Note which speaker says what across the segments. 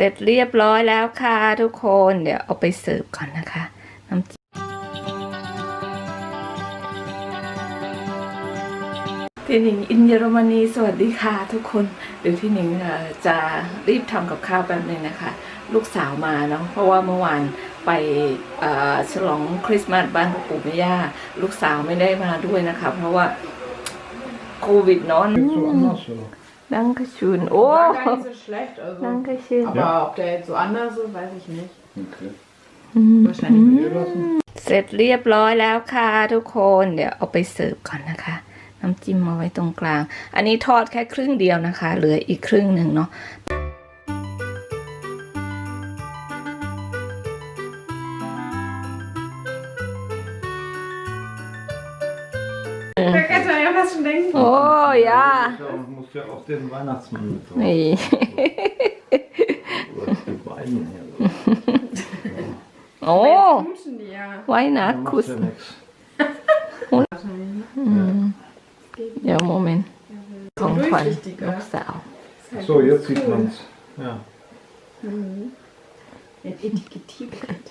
Speaker 1: ร็จเรียบร้อยแล้วค่ะทุกคนเดี๋ยวเอาไปเสิร์ฟก่อนนะคะน้ำจิ้มพี่หนิงอินเยอรมนีสวัสดีค่ะทุกคนเดี๋ยวพี่หนิงเอ่อจะรีบทำกับข้าวแป๊บนึงนะคะ ลูกสาวมาเนาะเพราะว่าเมื่อวานไปเอ่อฉลองคริสต์มาสบ้านพ่อปู่แม่ย่าลูกสาวไม่ได้มาด้วยนะคะ เพราะว่าโควิดเนาะ
Speaker 2: Ist so anders so.
Speaker 1: ดังกระชุนโอ้
Speaker 3: War gar nicht so schlecht. Also.
Speaker 1: ดังกระชุน
Speaker 3: Aber ob der jetzt so anders ist, weiß ich nicht.
Speaker 2: Okay.
Speaker 3: Wahrscheinlich.
Speaker 2: Hier lassen.
Speaker 1: เสร็จเรียบร้อยแล้วค่ะทุกคน เดี๋ยวเอาไปเสิร์ฟก่อนนะคะ น้ำจิ้มมาไว้ตรงกลาง อันนี้ทอดแค่ครึ่งเดียวนะคะ เหลืออีกครึ่งหนึ่งเนาะ
Speaker 3: Da kann man ja fast schon denken.
Speaker 1: โอ้ยา
Speaker 2: Ja, man muss ja auch den Weihnachtsmann mit drauf.
Speaker 1: นี่
Speaker 2: Oder die beiden hier.
Speaker 1: โอ้
Speaker 3: Jetzt knutschen die ja.
Speaker 1: ไว้นะ
Speaker 2: Da
Speaker 1: คุ
Speaker 2: macht
Speaker 1: ส
Speaker 2: ja nichts.
Speaker 3: Wahrscheinlich.
Speaker 1: เดี๋ยวโมเมนต์ของขวัญ
Speaker 3: Durchsichtiger.
Speaker 1: ลูกสาว
Speaker 3: Ist halt
Speaker 2: So, jetzt sieht
Speaker 3: cool.
Speaker 2: man's. Ja.
Speaker 3: Mit Etikettiert.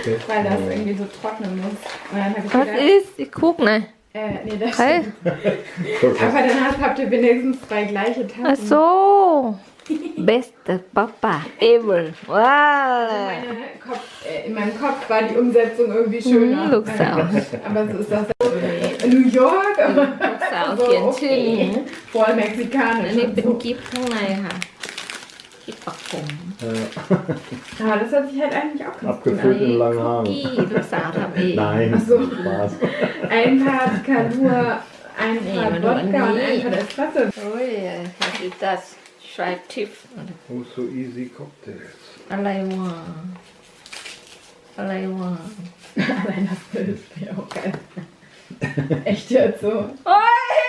Speaker 2: Okay.
Speaker 3: Weil das irgendwie so trocknen muss. Und dann hab ich
Speaker 1: วัด
Speaker 3: gedacht,
Speaker 1: อิสอีกคุกหน่อย
Speaker 3: äh, nee, das
Speaker 1: ใคร
Speaker 2: Okay.
Speaker 3: Aber dann habt, habt ihr wenigstens zwei gleiche
Speaker 1: อะ
Speaker 3: Tassen.
Speaker 1: โซ best papa ever ว้าว
Speaker 3: Meine Kopf, äh, in meinem Kopf war die Umsetzung irgendwie schöner.
Speaker 1: Mm, looks so.
Speaker 3: Aber so ist das. New York, aber
Speaker 1: ลูกสาวเขียนชื่อหนิง
Speaker 3: voll
Speaker 1: อัน
Speaker 3: mexikanisch.
Speaker 1: นี้
Speaker 3: und
Speaker 1: เป็น
Speaker 3: so.
Speaker 1: กิฟต์ข้างในค่ะ กิฟต์ปักผม
Speaker 2: Äh,
Speaker 3: Aber das hört sich halt eigentlich auch ganz gut an.
Speaker 2: abgefüllt in langen Haaren.
Speaker 1: ที่ลูกสาวทำเอง
Speaker 2: Nein,
Speaker 3: Ach so.
Speaker 2: Spaß.
Speaker 3: Ein Part Kalur, ein
Speaker 1: Nee,
Speaker 3: Part
Speaker 1: aber nur
Speaker 3: Wodka und
Speaker 1: nie.
Speaker 3: ein Part Espresso.
Speaker 1: โอ้ยดิตัสชายทิป
Speaker 2: Oh, so easy Cocktails.
Speaker 1: อะไรวะอะไรวะ
Speaker 3: Allein das Bild wäre ja auch geil. Echt jetzt so.
Speaker 1: โอ้ย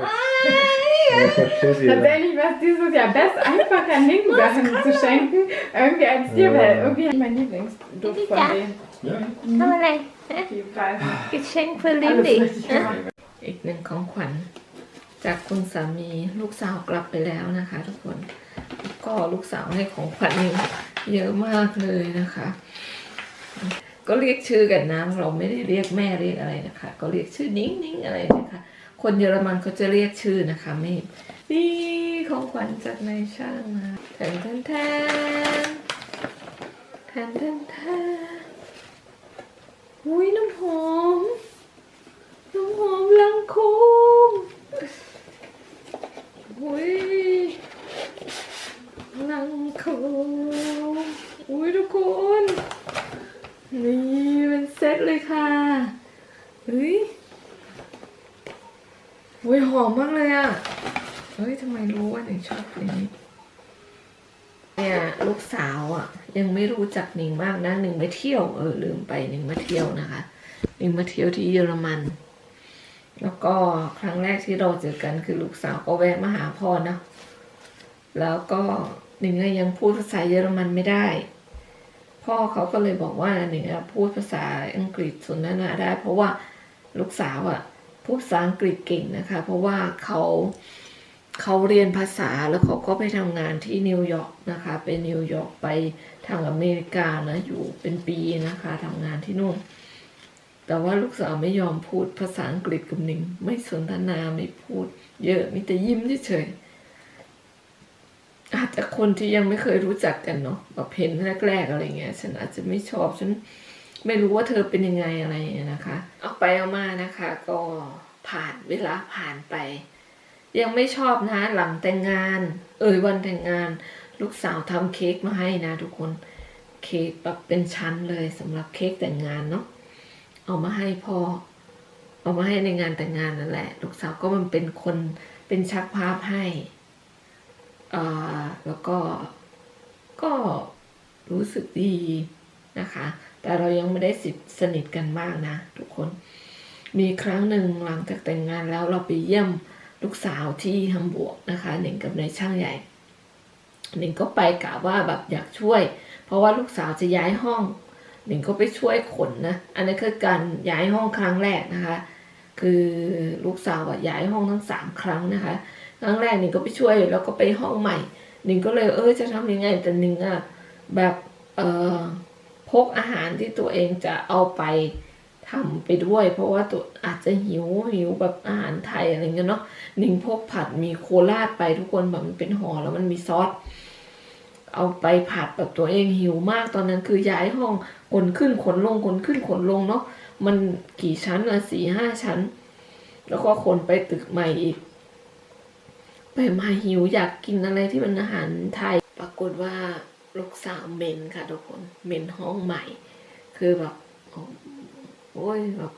Speaker 2: Aber versteht ihr?
Speaker 3: Tatsächlich war es dieses Jahr best, einfach an linken Sachen zu schenken. Irgendwie als dir,
Speaker 2: Ja.
Speaker 3: weil irgendwie mein Lieblingsduft von denen.
Speaker 2: Ja.
Speaker 1: ทำอะไร
Speaker 3: Die Preise.
Speaker 1: กิเชงเฟอร์ลิน
Speaker 3: Alles
Speaker 1: ดิ
Speaker 3: richtig gemacht.
Speaker 1: อีกหนึ่งของขวัญ จากคุณสามีลูกสาวกลับไปแล้วนะคะ ทุกคน ก็ลูกสาวให้ของขวัญนี่เยอะมากเลยนะคะ ก็เรียกชื่อกันนะเราไม่ได้เรียกแม่เรียกอะไรนะคะ ก็เรียกชื่อนิ้งนิ้งอะไรนะคะ คนเยอรมันเขาจะเรียกชื่อนะคะ ไม่นี่ของขวัญจากนายช่างนะแทนแทนแทนแทนแทนแทนอุ้ยน้ำหอมน้ำหอมลังโคมอุ้ยลังโคมอุ้ยทุกคน นี่ เลยค่ะเฮ้ยอุ้ยหอมมากเลยอะเฮ้ยทำไมรู้ว่าหนิงชอบเพลงนี้เนี่ยลูกสาวอะ ยังไม่รู้จักหนิงมากนะหนิงไปเที่ยวเออลืมไปหนิงมาเที่ยวนะคะหนิงมาเที่ยวที่เยอรมัน แล้วก็ครั้งแรกที่เราเจอกันคือลูกสาวก็แวะมาหาพ่อนะแล้วก็หนิงอะยังพูดภาษาเยอรมันไม่ได้ พ่อเขาก็เลยบอกว่าหนิงอะพูดภาษาอังกฤษสนทนาได้ เพราะว่าลูกสาวอะพูดภาษาอังกฤษเก่งนะคะ เพราะว่าเขาเขาเรียนภาษาแล้วเขาก็ไปทำงานที่นิวยอร์กนะคะไปนิวยอร์กไปทางอเมริกานะอยู่เป็นปีนะคะทำงานที่นู่น แต่ว่าลูกสาวไม่ยอมพูดภาษาอังกฤษกับหนิงไม่สนทนาไม่พูด เยอะมีแต่ยิ้มเฉยๆ อาจจะคนที่ยังไม่เคยรู้จักกันเนาะแบบเห็นแรกๆอะไรเงี้ย ฉันอาจจะไม่ชอบฉันไม่รู้ว่าเธอเป็นยังไงอะไรอย่างเงี้ยนะคะ เอาไปเอามานะคะ ก็ผ่านเวลาผ่านไป ยังไม่ชอบนะหลังแต่งงาน เอ่ยวันแต่งงาน ลูกสาวทำเค้กมาให้นะ ทุกคนเค้กแบบเป็นชั้นเลยสำหรับเค้กแต่งงานเนาะเอามาให้พ่อเอามาให้ในงานแต่งงานนั่นแหละ ลูกสาวก็มันเป็นคนเป็นชักภาพให้ แล้วก็ก็รู้สึกดีนะคะ แต่เรายังไม่ได้สิสนิทกันมากนะ ทุกคน มีครั้งหนึ่งหลังจากแต่งงานแล้วเราไปเยี่ยมลูกสาวที่ฮัมบวร์กนะคะหนิงกับนายช่างใหญ่หนิงก็ไปกะว่าแบบอยากช่วย เพราะว่าลูกสาวจะย้ายห้องหนิงก็ไปช่วยขนนะ อันนี้คือการย้ายห้องครั้งแรกนะคะ คือลูกสาวอะย้ายห้องทั้งสามครั้งนะคะ ครั้งแรกหนิงก็ไปช่วยแล้วก็ไปห้องใหม่หนิงก็เลยเออจะทำยังไงแต่หนิงอะแบบเออพกอาหารที่ตัวเองจะเอาไปทำไปด้วย เพราะว่าตัวอาจจะหิวหิวแบบอาหารไทยอะไรเงี้ยเนาะหนิงพกผัดมีโคราชไปทุกคนแบบมันเป็นห่อแล้วมันมีซอสเอาไปผัดแบบตัวเองหิวมากตอนนั้นคือย้ายห้องขนขึ้นขนลงขนขึ้นขนลงเนาะมันกี่ชั้นละสี่ห้าชั้น แล้วก็ขนไปตึกใหม่อีก มาหิวอยากกินอะไรที่มันอาหารไทย ปรากฏว่าลูกสาวเมนค่ะทุกคนเมนห้องใหม่ คือแบบโอ้ยแบบ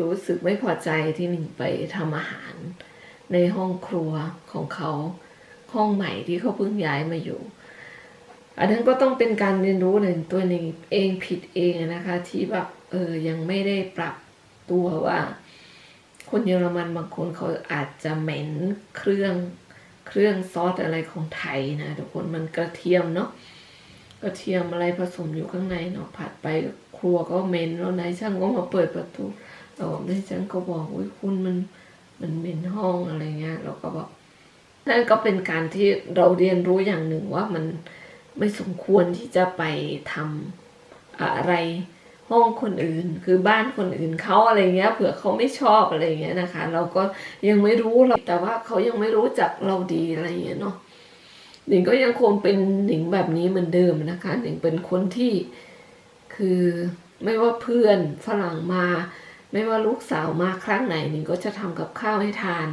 Speaker 1: รู้สึกไม่พอใจที่หนึ่งไปทำอาหาร ในห้องครัวของเขาห้องใหม่ที่เขาเพิ่งย้ายมาอยู่ อันนั้นก็ต้องเป็นการเรียนรู้ในตัวหนึ่งเองผิดเองนะคะ ที่แบบเออยังไม่ได้ปรับตัวว่า คนเยอรมันบางคนเขาอาจจะเหม็นเครื่องเครื่องซอสอะไรของไทยนะทุกคนมันกระเทียมเนาะกระเทียมอะไรผสมอยู่ข้างในเนาะผัดไปครัวก็เหม็นแล้วนายช่างก็มาเปิดประตูเรานายช่างก็บอกอุ้ยคุณมันมันเหม็นห้องอะไรเงี้ยเราก็บอกนั่นก็เป็นการที่เราเรียนรู้อย่างหนึ่งว่ามันไม่สมควรที่จะไปทำอะไร ห้องคนอื่น คือบ้านคนอื่นเขาอะไรเงี้ย เผื่อเขาไม่ชอบอะไรเงี้ยนะคะ เราก็ยังไม่รู้หรอกแต่ว่าเขายังไม่รู้จักเราดีอะไรเงี้ยเนาะหนิงก็ยังคงเป็นหนิงแบบนี้เหมือนเดิมนะคะหนิงเป็นคนที่คือไม่ว่าเพื่อนฝรั่งมา ไม่ว่าลูกสาวมาครั้งไหนหนิงก็จะทำกับข้าวให้ทาน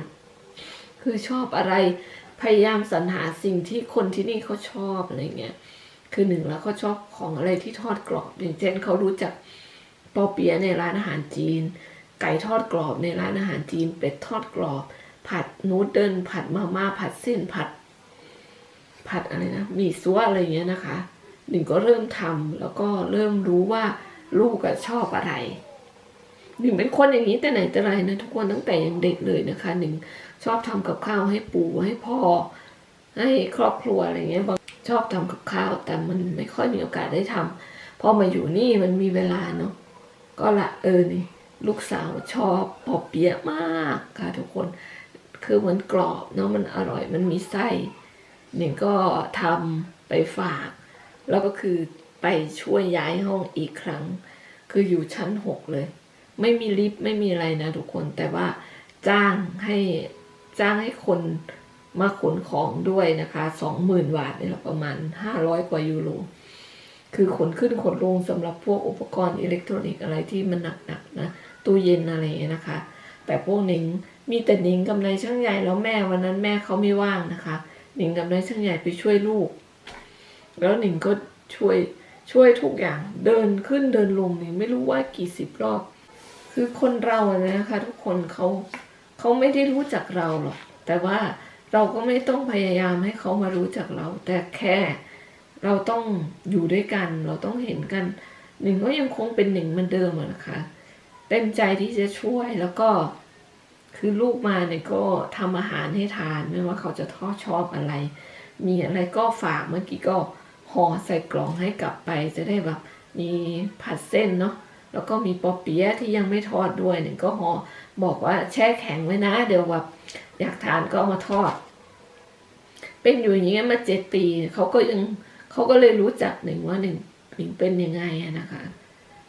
Speaker 1: คือชอบอะไรพยายามสรรหาสิ่งที่คนที่นี่เขาชอบอะไรเงี้ย คือหนึ่งแล้วเขาชอบของอะไรที่ทอดกรอบ อย่างเช่นเขารู้จักปอเปี๊ยะในร้านอาหารจีน ไก่ทอดกรอบในร้านอาหารจีน เป็ดทอดกรอบ ผัดนูดเดิลผัดมาม่าผัดเส้นผัด ผัดอะไรนะหมี่ซัวอะไรอย่างเงี้ยนะคะ หนึ่งก็เริ่มทำแล้วก็เริ่มรู้ว่าลูกอะชอบอะไรหนึ่งเป็นคนอย่างนี้แต่ไหนแต่ไรนะทุกคนตั้งแต่ยังเด็กเลยนะคะหนึ่งชอบทำกับข้าวให้ปู่ให้พ่อให้ครอบครัวอะไรเงี้ยบาง ชอบทำกับข้าว แต่มันไม่ค่อยมีโอกาสได้ทำพอมาอยู่นี่มันมีเวลาเนาะก็ละเออนี่ ลูกสาวชอบปอบเปี๊ยะมากค่ะทุกคน คือมันกรอบเนาะมันอร่อยมันมีไส้หนึ่งก็ทำไปฝาก แล้วก็คือไปช่วยย้ายห้องอีกครั้ง คืออยู่ชั้นหกเลย ไม่มีลิฟต์ไม่มีอะไรนะทุกคนแต่ว่าจ้างให้จ้างให้คน มาขนของด้วยนะคะสองหมื่นบาทเนี่ยประมาณห้าร้อยกว่ายูโรคือขนขึ้นขนลงสำหรับพวกอุปกรณ์อิเล็กทรอนิกส์อะไรที่มันหนักๆนะตู้เย็นอะไรเงี้ยนะคะ แต่พวกหนิงมีแต่หนิงกับนายช่างใหญ่แล้วแม่วันนั้นแม่เขาไม่ว่างนะคะ หนิงกับนายช่างใหญ่ไปช่วยลูก แล้วหนิงก็ช่วยช่วยทุกอย่างเดินขึ้นเดินลงหนิงไม่รู้ว่ากี่สิบรอบ คือคนเราอะนะคะ ทุกคนเขาเขาไม่ได้รู้จักเราหรอกแต่ว่า เราก็ไม่ต้องพยายามให้เขามารู้จักเรา แต่แค่เราต้องอยู่ด้วยกัน เราต้องเห็นกัน หนึ่งก็ยังคงเป็นหนึ่งเหมือนเดิมนะคะ เต็มใจที่จะช่วยแล้วก็คือลูกมาเนี่ยก็ทำอาหารให้ทานไม่ว่าเขาจะทอดชอบอะไร มีอะไรก็ฝากเมื่อกี้ก็ห่อใส่กล่องให้กลับไปจะได้แบบมีผัดเส้นเนาะ แล้วก็มีปอเปี๊ยะที่ยังไม่ทอดด้วยเนี่ยก็หอบอกว่าแช่แข็งไว้นะ เดี๋ยวแบบอยากทานก็เอามาทอด เป็นอยู่อย่างเงี้ยมาเจ็ดปีเขาก็ยังเขาก็เลยรู้จักหนึ่งว่าหนึ่งหนึ่งเป็นยังไงนะคะ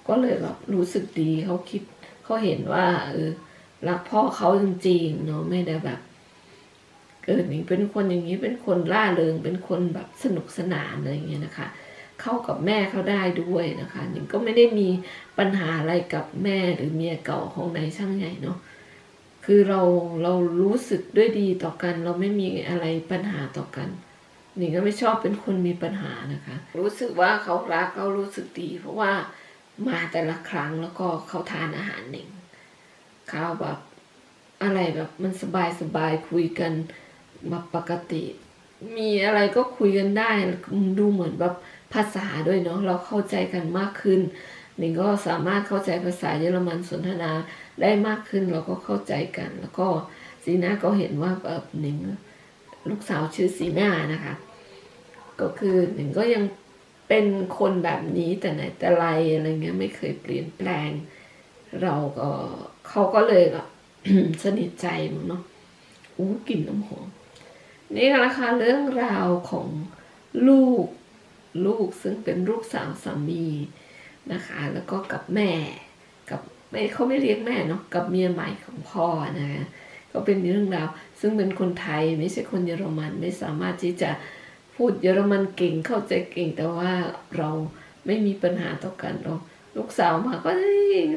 Speaker 1: ก็เลยแบบรู้สึกดีเขาคิดเขาเห็นว่าเออรักพ่อเขาจริงๆเนาะไม่ได้แบบเออหนิงเป็นคนอย่างนี้เป็นคนล่าเริงเป็นคนแบบสนุกสนานอะไรอย่างเงี้ยนะคะ เข้ากับแม่เขาได้ด้วยนะคะหนิงก็ไม่ได้มีปัญหาอะไรกับแม่หรือเมียเก่าของนายช่างใหญ่เนาะคือเราเรารู้สึกด้วยดีต่อกัน เราไม่มีอะไรปัญหาต่อกันหนิงก็ไม่ชอบเป็นคนมีปัญหานะคะ รู้สึกว่าเขารักเขารู้สึกดี เพราะว่ามาแต่ละครั้งแล้วก็เขาทานอาหารหนิงเขาแบบอะไรแบบมันสบายสบายคุยกันแบบปกติ มีอะไรก็คุยกันได้ดูเหมือนแบบ ภาษาด้วยเนาะเราเข้าใจกันมากขึ้นหนิงก็สามารถเข้าใจภาษาเยอรมันสนทนาได้มากขึ้นเราก็เข้าใจกัน แล้วก็สีหน้าก็เห็นว่าแบบหนิงลูกสาวชื่อสีหน้านะคะ ก็คือหนิงก็ยังเป็นคนแบบนี้แต่ไหนแต่ไรอะไรเงี้ยไม่เคยเปลี่ยนแปลง เราก็เขาก็เลยแบบสนิทใจมั้งเนาะอู้กลิ่นน้ำหอมนี่นะคะเรื่องราวของลูก ลูกซึ่งเป็นลูกสาวสามีนะคะ แล้วก็กับแม่กับไม่เขาไม่เรียกแม่เนาะกับเมียใหม่ของพ่อนะคะก็เป็นเรื่องราวซึ่งเป็นคนไทยไม่ใช่คนเยอรมันไม่สามารถที่จะพูดเยอรมันเก่งเข้าใจเก่งแต่ว่าเราไม่มีปัญหาต่อกันเราลูกสาวมาก็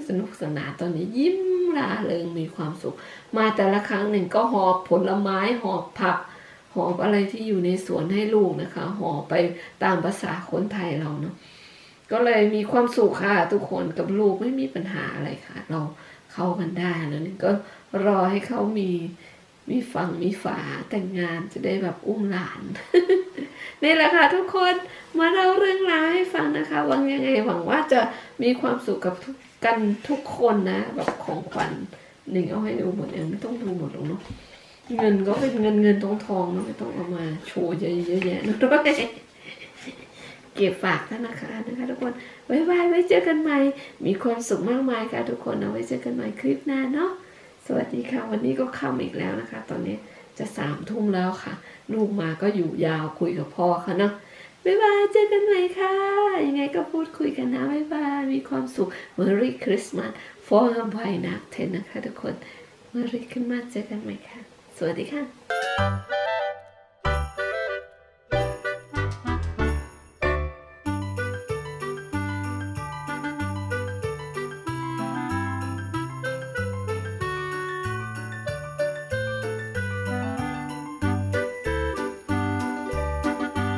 Speaker 1: สนุกสนานตอนนี้ยิ้มร่าเริงมีความสุข มาแต่ละครั้งหนึ่งก็หอบผลไม้หอบผัก หอบอะไรที่อยู่ในสวนให้ลูกนะคะหอบไปตามภาษาคนไทยเราเนาะก็เลยมีความสุขค่ะทุกคนกับลูกไม่มีปัญหาอะไรค่ะ เราเข้ากันได้แล้วนี่ก็รอให้เขามีมีฝั่งมีฝาแต่งงานจะได้แบบอุ้มหลานนี่แหละค่ะทุกคนมาเล่าเรื่องราวให้ฟังนะคะหวังยังไงหวังว่าจะมีความสุขกับกันทุกคนนะ แบบของขวัญหนึ่งเอาให้ดูหมดยังไม่ต้องดูหมดหรอกเนาะ เงินก็เป็นเงินเงินทองทองนะไม่ต้องเอามาโชว์เยอะแยะนะด้วยเก็บฝากธนาคารนะคะทุกคนไว้ไว้ไว้เจอกันใหม่ มีความสุขมากมายค่ะ ทุกคนเอาไว้เจอกันใหม่คลิปหน้าเนาะสวัสดีค่ะ วันนี้ก็ค่ำอีกแล้วนะคะ ตอนนี้จะสามทุ่มแล้วค่ะ ลูกมาก็อยู่ยาวคุยกับพ่อค่ะเนาะบ๊ายบาย เจอกันใหม่ค่ะ ยังไงก็พูดคุยกันนะบ๊ายบาย มีความสุข Merry Christmas for ไว้นะเทนนะคะทุกคน Merry Christmas เจอกันใหม่ค่ะ สวัสดีค่ะ